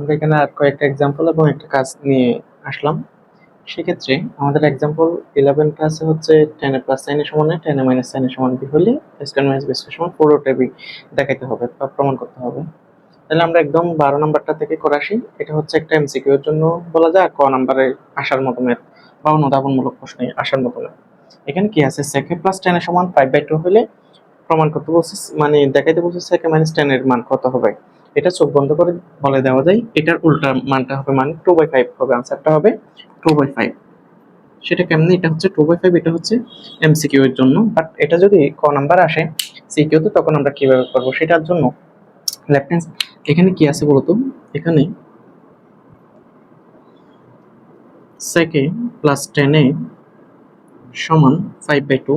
আমরা এখানে আর কয়েকটা এক্সাম্পল এবং একটা কাজ নিয়ে আসলাম। সেক্ষেত্রে আমাদের এক্সাম্পল ইলেভেন ক্লাসে হচ্ছে টেন এ প্লাস সাইনের সমান টেন এ মাইনাস সাইনের সমান বি হলে স্কোয়ার মাইনাস বি স্কোয়ার সমান পুরোটা বি দেখাইতে হবে বা প্রমাণ করতে হবে। তাহলে আমরা একদম বারো নাম্বারটা থেকে করে আসি। এটা হচ্ছে একটা এমসিকিউ এর জন্য বলা যায় ক নাম্বারে আসার মতো ম্যাথ বা অনুধাবনমূলক প্রশ্নে আসার মতো ম্যাথ এখানে কি আছে? সেকে প্লাস টেন এর সমান ফাইভ বাই টু হলে প্রমাণ করতে বলছে মানে দেখাইতে বলছে সেকে মাইনাস টেন এর মান কত হবে? এটা চোখ বন্ধ করে বলে দেওয়া যায়। এটার উল্টা মানটা হবে মানে টু বাই ফাইভ হবে আনসারটা হবে টু বাই ফাইভ সেটা কেমনি? এটা হচ্ছে টু বাই ফাইভ এটা হচ্ছে এমসিকিউ এর জন্য। বাট এটা যদি ক নাম্বার আসে সিকিউ তে, তখন আমরা কীভাবে করব? সেটার জন্য লেফট হ্যান্ড এখানে কি আছে বলতো? এখানে সেকে প্লাস টেন সমান ফাইভ বাই টু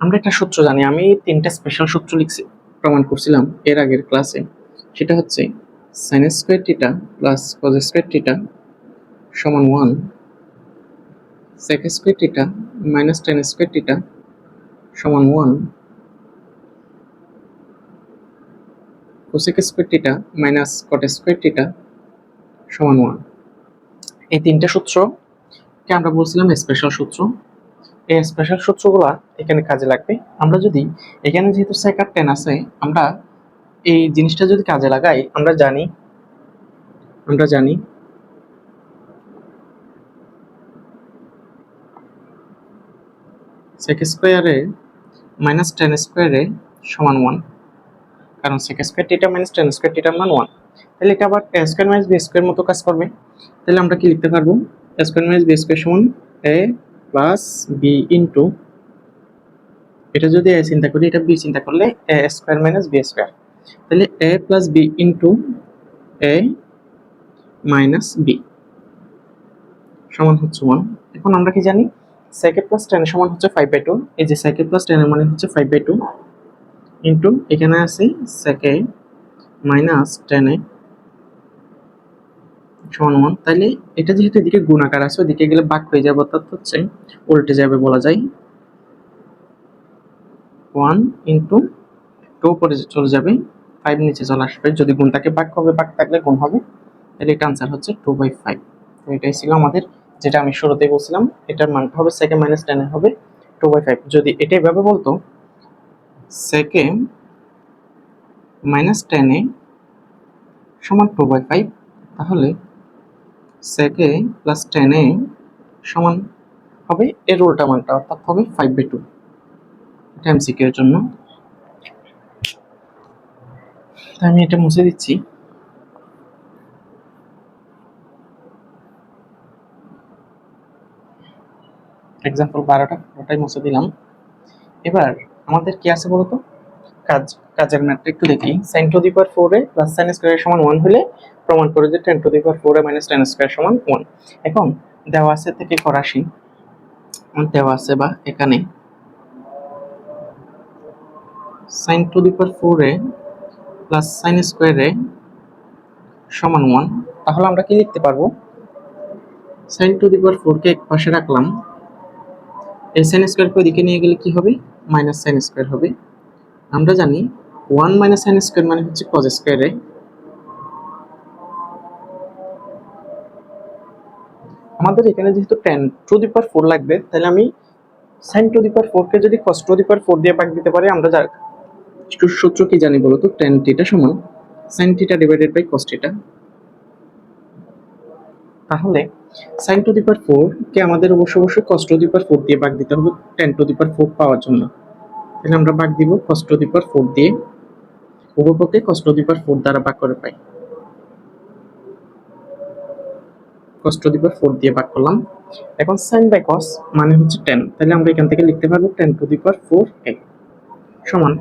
আমরা একটা সূত্র জানি, আমি তিনটা স্পেশাল সূত্র লিখছি। প্রমাণ করছিলাম এর আগের ক্লাসে। সেটা হচ্ছে sine square theta plus cos square theta সমান one sec square theta minus tan square theta সমান one cosec square theta minus cot square theta সমান ওয়ান এই তিনটা সূত্রকে আমরা বলছিলাম স্পেশাল সূত্র। এই স্পেশাল সূত্রগুলা এখানে কাজে লাগবে। আমরা যদি এখানে যেহেতু সেকার টেন আছে, আমরা এই জিনিসটা যদি কাজে লাগাই, আমরা জানি আমরা জানি সেক স্কোয়ারে মাইনাস টেন স্কোয়ারে সমান ওয়ান কারণ sec square theta minus tan square টিটার মান ওয়ান তাহলে এটা আবার A square minus B square মতো কাজ করবে। তাহলে আমরা কি লিখতে পারব? A square minus B square সমান এ প্লাস বি ইন্টু এটা যদি এ চিন্তা করি, এটা বি চিন্তা করলে A square minus B square. তাহলে A plus B into A minus B সমান হচ্ছে ওয়ান এখন আমরা কি জানি? সেকে প্লাস টেন সমান হচ্ছে ফাইভ বাই টু এই যে সেকে প্লাস টেনের মানে হচ্ছে ফাইভ বাই টু ইন্টু এখানে আছে সেকে মাইনাস টেনে সমান ওয়ান তাহলে এটা যেহেতু এদিকে গুণাকার আছে, ওদিকে গেলে বাক হয়ে যাবে, অর্থাৎ হচ্ছে উল্টে যাবে বলা যায়। ওয়ান ইন্টু টু পরে চলে যাবে ফাইভ নিচে চলে আসবে। যদি গুণটাকে বাক হবে বাক থাকলে গুণ হবে। তাহলে এটা আনসার হচ্ছে টু বাই ফাইভ তো এটাই ছিল আমাদের যেটা আমি শুরুতেই বলছিলাম। এটার মানটা হবে সেকেন্ড মাইনাস টেন হবে টু বাই ফাইভ যদি এটা এভাবে বলতো সেকেন্ড মাইনাস টেনে সমান টু বাই ফাইভ তাহলে সেকে প্লাস টেনে সমান হবে, এর উল্টা মানটা অর্থাৎ হবে ফাইভ বাই টু এটা এর জন্য। আমি এটা মুছে দিচ্ছি। এক্সাম্পল বারোটা, ওটাই মুছে দিলাম। এবার আমাদের কি আছে বলতো? কাজ, কাজের ম্যাথটা একটু দেখি। Sine to the power four A plus sine square সমান ওয়ান হলে প্রমাণ করে যে tan to the power four A minus tan square সমান ওয়ান এখন দেওয়া আছে থেকে করাসি। দেওয়া আছে বা এখানে। Sine to the power four A plus sine square A সমান ওয়ান তাহলে আমরা কি লিখতে পারব? Sine to the power four কে এক পাশে রাখলাম। এই সাইন স্কোয়ারকে ওইদিকে নিয়ে গেলে কি হবে? মাইনাস সাইন স্কোয়ার হবে। আমরা জানি ওয়ান মাইনাস সাইন স্কোয়ার মানে হচ্ছে কজ স্কোয়ারে আমাদের এখানে যেহেতু tan to the power four লাগবে, তাহলে আমি সাইন টু দি পাওয়ার ফোরকে যদি কস টু দি পাওয়ার ফোর দিয়ে ভাগ দিতে পারি, আমরা সূত্র কি জানি বলো তো টেন টিটা সমান sine theta divided by cos তাহলে সাইন টু দি ফোর কে আমাদের অবশ্য অবশ্যই কস টু দি ফোর দিয়ে ভাগ দিতে হবে tan to the four power জন্য। তাহলে আমরা ভাগ দিব কস টু দি ফোর দিয়ে উভয়পক্ষে কস টু দি ফোর দ্বারা ভাগ করে পাই। কস টু দি ফোর দিয়ে ভাগ করলাম। এখন সাইন বাই কস মানে হচ্ছে টেন তাহলে আমরা এখান থেকে লিখতে পারব tan to the four A সমান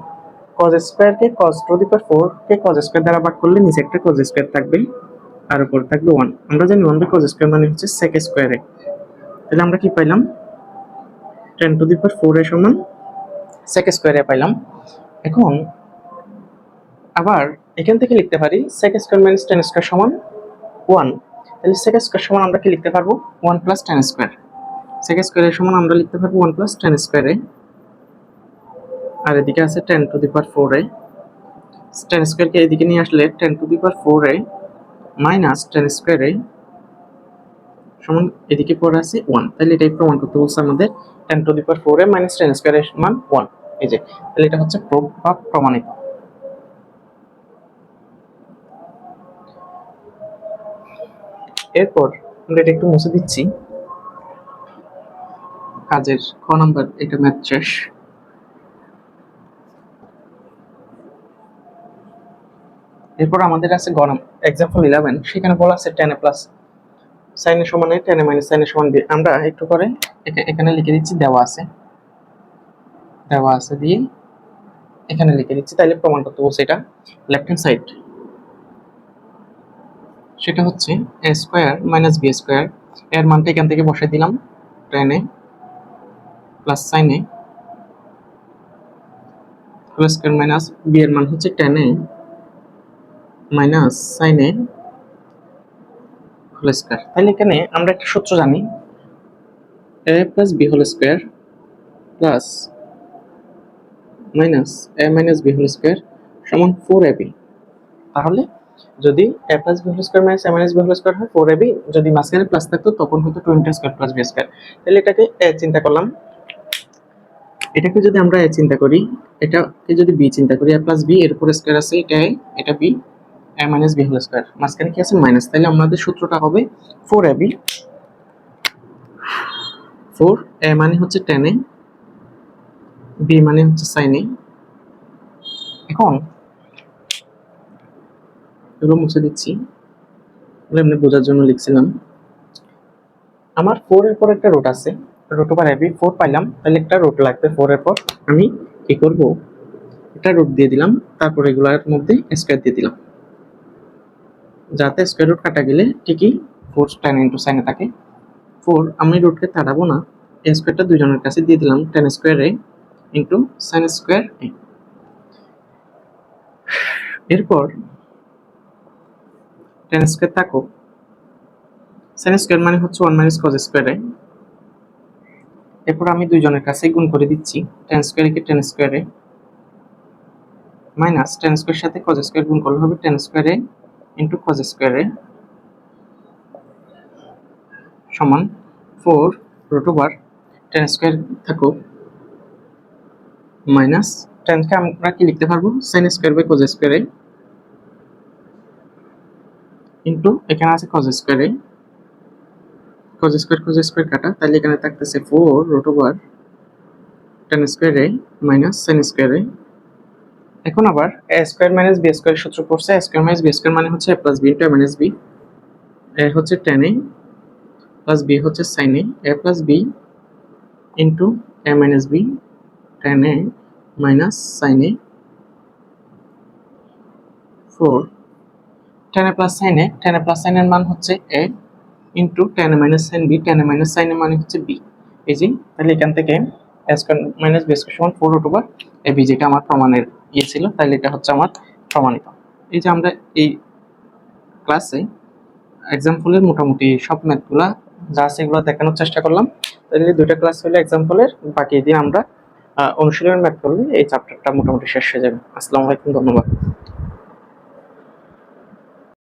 কজ স্কোয়ারকে cos to the power four K cos square দ্বারা ভাগ করলে নিচে একটা কজ স্কোয়ার থাকবে, আর উপর থাকবে ওয়ান আমরা জানি ওয়ান বাই কজ স্কোয়ার মানে হচ্ছে সেক স্কোয়ারে তাহলে আমরা কি পাইলাম? Tan to the power four A সমান সেক স্কোয়ারে পাইলাম। এখন আবার এখান থেকে লিখতে পারি sec square minus tan square সমান ওয়ান তাহলে সেক স্কোয়ার সমান আমরা কি লিখতে পারব? One plus tan square sec স্কোয়ারের সমান আমরা লিখতে পারব ওয়ান প্লাস টেন স্কোয়ারে আর এদিকে আছে tan to the power four A tan স্কোয়ারকে এদিকে নিয়ে আসলে tan to the power four A minus tan স্কোয়ারে সমান এদিকে পরে আছে ওয়ান তাহলে এটাই প্রমাণ করতে বলছে আমাদের tan to the power four A minus tan স্কোয়ারের সমান ওয়ান এই যে, তাহলে এটা হচ্ছে বা প্রমাণিত। এরপর আমরা এটা একটু মুছে দিচ্ছি। কাজের খ নাম্বার, এটা ম্যাথ শেষ। এরপর আমাদের আছে গরম এক্সাম্পল ইলেভেন সেখানে বলা আছে টেনে প্লাস সাইনের সমানে টেনে মাইনাস সাইনের সমান বি আমরা একটু করে এখানে লিখে দিচ্ছি দেওয়া আছে। দেওয়া আছে দিয়ে এখানে লিখে দিচ্ছি, তাইলে প্রমাণ করতে বলছে এটা লেফট হ্যান্ড সাইড সেটা হচ্ছে A square minus B square এর মানটা এখান থেকে বসাই দিলাম টেনে প্লাস সাইনে হোল স্কোয়ার মাইনাস বি এর মান হচ্ছে টেনে মাইনাস সাইনে হোল স্কোয়ার তাহলে এখানে আমরা একটা সূত্র জানি A plus B whole square plus minus A minus B whole square সমান ফোর এ বি তাহলে যদি A plus B whole square minus A minus B whole square হয় ফোর এ বি যদি মাঝখানে প্লাস থাকতো, তখন হতো twenty square plus B square তাহলে এটাকে এ চিন্তা করলাম। এটাকে যদি আমরা এ চিন্তা করি, এটাকে যদি বি চিন্তা করি এ প্লাস বি এর উপর স্কোয়ার আছে এটা এ এটা B minus B whole square মাঝখানে কি আছে? মাইনাস তাহলে আমাদের সূত্রটা হবে four A B four A মানে হচ্ছে টেন এ বি মানে হচ্ছে সাইন এখন এগুলো মুছে দিচ্ছি। এমনি বোঝার জন্য লিখছিলাম। আমার ফোর এর পর একটা রুট আছে। রুট ওভার এবি ফোর পাইলাম। তাহলে একটা রুট লাগবে ফোর এর পর। আমি কি করব? একটা রুট দিয়ে দিলাম। তারপর এগুলার মধ্যে স্কোয়ার দিয়ে দিলাম। যাতে স্কোয়ার রুট কাটা গেলে ঠিকই ফোর টেন ইন্টু সাইনে থাকে। ফোর আমি রুটকে তাড়াবো না এ স্কোয়ারটা দুজনের কাছে দিয়ে দিলাম tan square A into sine square A এরপর টেন স্কোয়ার থাকো সাইন স্কোয়ার মানে হচ্ছে ওয়ান মাইনাস কজ স্কোয়ারে এরপর আমি দুইজনের কাছে গুণ করে দিচ্ছি টেন স্কোয়ারকে টেন স্কোয়ারে মাইনাস টেন স্কোয়ার সাথে কজ স্কোয়ার গুণ করলে হবে টেন স্কোয়ারে ইন্টু কজ স্কোয়ারে সমান four root over tan square থাকো মাইনাস টেনকে আমরা কি লিখতে পারব? সাইন স্কোয়ার বাই কজ স্কোয়ারে ইন্টু এখানে আছে কজ স্কোয়ারে কজ স্কোয়ার কজ স্কোয়ার কাটা, তাহলে এখানে থাকতেছে ফোর রুট ওভার টেন স্কোয়ারে মাইনাস সাইন স্কোয়ারে এখন আবার A square minus B square সূত্র পড়ছে। A square minus B square মানে হচ্ছে A plus B into minus B A হচ্ছে টেন এ প্লাস বি হচ্ছে sine A A plus B into A minus B tan A minus sine A four tan A plus sine A tan A plus sine এর মান হচ্ছে A into tan A minus sine B tan A minus sine এর মানে হচ্ছে B এই যে, তাহলে এখান থেকে A square minus B square সমান four root over A B যেটা আমার প্রমাণের ইয়ে ছিল তাহলে এটা হচ্ছে আমার প্রমাণিত। এই যে আমরা এই ক্লাসে এক্সাম্পলের মোটামুটি সব ম্যাথগুলা যা আছে এগুলো দেখানোর চেষ্টা করলাম। তাহলে দুইটা ক্লাস হলে এক্সাম্পলের বাকি দিয়ে আমরা অনুশীলনের ম্যাথ করলে এই চ্যাপ্টারটা মোটামুটি শেষ হয়ে যাবে। আসসালামু আলাইকুম, ধন্যবাদ।